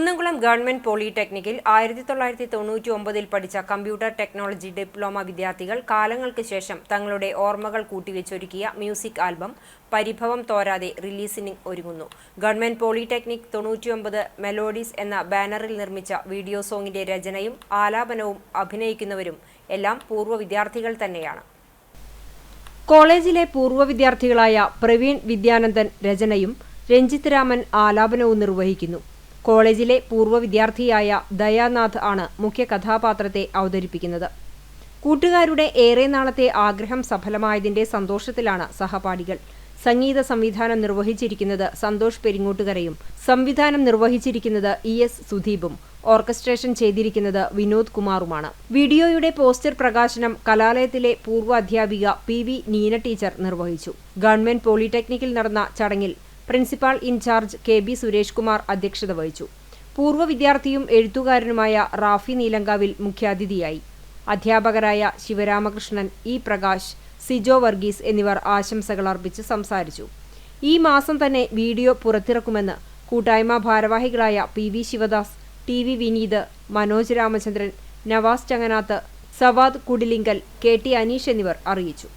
Kunnamkulam government പോളിടെക്നിക്കിൽ ആയിരത്തി തൊള്ളായിരത്തി തൊണ്ണൂറ്റി ഒമ്പതിൽ പഠിച്ച കമ്പ്യൂട്ടർ ടെക്നോളജി ഡിപ്ലോമ വിദ്യാർത്ഥികൾ കാലങ്ങൾക്ക് ശേഷം തങ്ങളുടെ ഓർമ്മകൾ കൂട്ടിവെച്ചൊരുക്കിയ മ്യൂസിക് ആൽബം പരിഭവം തോരാതെ റിലീസിന് ഒരുങ്ങുന്നു. ഗവൺമെന്റ് പോളിടെക്നിക് തൊണ്ണൂറ്റിയൊമ്പത് മെലോഡീസ് എന്ന ബാനറിൽ നിർമ്മിച്ച വീഡിയോ സോങ്ങിന്റെ രചനയും ആലാപനവും അഭിനയിക്കുന്നവരും എല്ലാം പൂർവ വിദ്യാർത്ഥികൾ തന്നെയാണ്. കോളേജിലെ പൂർവ വിദ്യാർത്ഥികളായ പ്രവീൺ വിദ്യാനന്ദൻ രചനയും രഞ്ജിത്ത് രാമൻ ആലാപനവും നിർവഹിക്കുന്നു. കോളേജിലെ പൂർവ വിദ്യാർത്ഥിയായ ദയാനാഥ് ആണ് മുഖ്യ കഥാപാത്രത്തെ അവതരിപ്പിക്കുന്നത്. കൂട്ടുകാരുടെ ഏറെ നാളത്തെ ആഗ്രഹം സഫലമായതിന്റെ സന്തോഷത്തിലാണ് സഹപാഠികൾ. സംഗീത സംവിധാനം നിർവഹിച്ചിരിക്കുന്നത് സന്തോഷ് പെരിങ്ങോട്ടുകരയും സംവിധാനം നിർവഹിച്ചിരിക്കുന്നത് ഇ എസ് സുദീപും ഓർക്കസ്ട്രേഷൻ ചെയ്തിരിക്കുന്നത് വിനോദ് കുമാറുമാണ്. വീഡിയോയുടെ പോസ്റ്റർ പ്രകാശനം കലാലയത്തിലെ പൂർവ അധ്യാപിക പി വി നീന ടീച്ചർ നിർവഹിച്ചു. ഗവൺമെന്റ് പോളിടെക്നിക്കിൽ നടന്ന ചടങ്ങിൽ principal incharge K B Suresh Kumar അധ്യക്ഷത വഹിച്ചു. പൂർവ വിദ്യാർത്ഥിയും എഴുത്തുകാരനുമായ റാഫി നീലങ്കാവിൽ മുഖ്യാതിഥിയായി. അധ്യാപകരായ ശിവരാമകൃഷ്ണൻ ഇ പ്രകാശ് സിജോ വർഗീസ് എന്നിവർ ആശംസകൾ അർപ്പിച്ച് സംസാരിച്ചു. ഈ മാസം തന്നെ വീഡിയോ പുറത്തിറക്കുമെന്ന് കൂട്ടായ്മ ഭാരവാഹികളായ P V Sivadas T V Vineeth Manoj Ramachandran Navas Changanath Savad Kudilinkal K T Aneesh എന്നിവർ അറിയിച്ചു.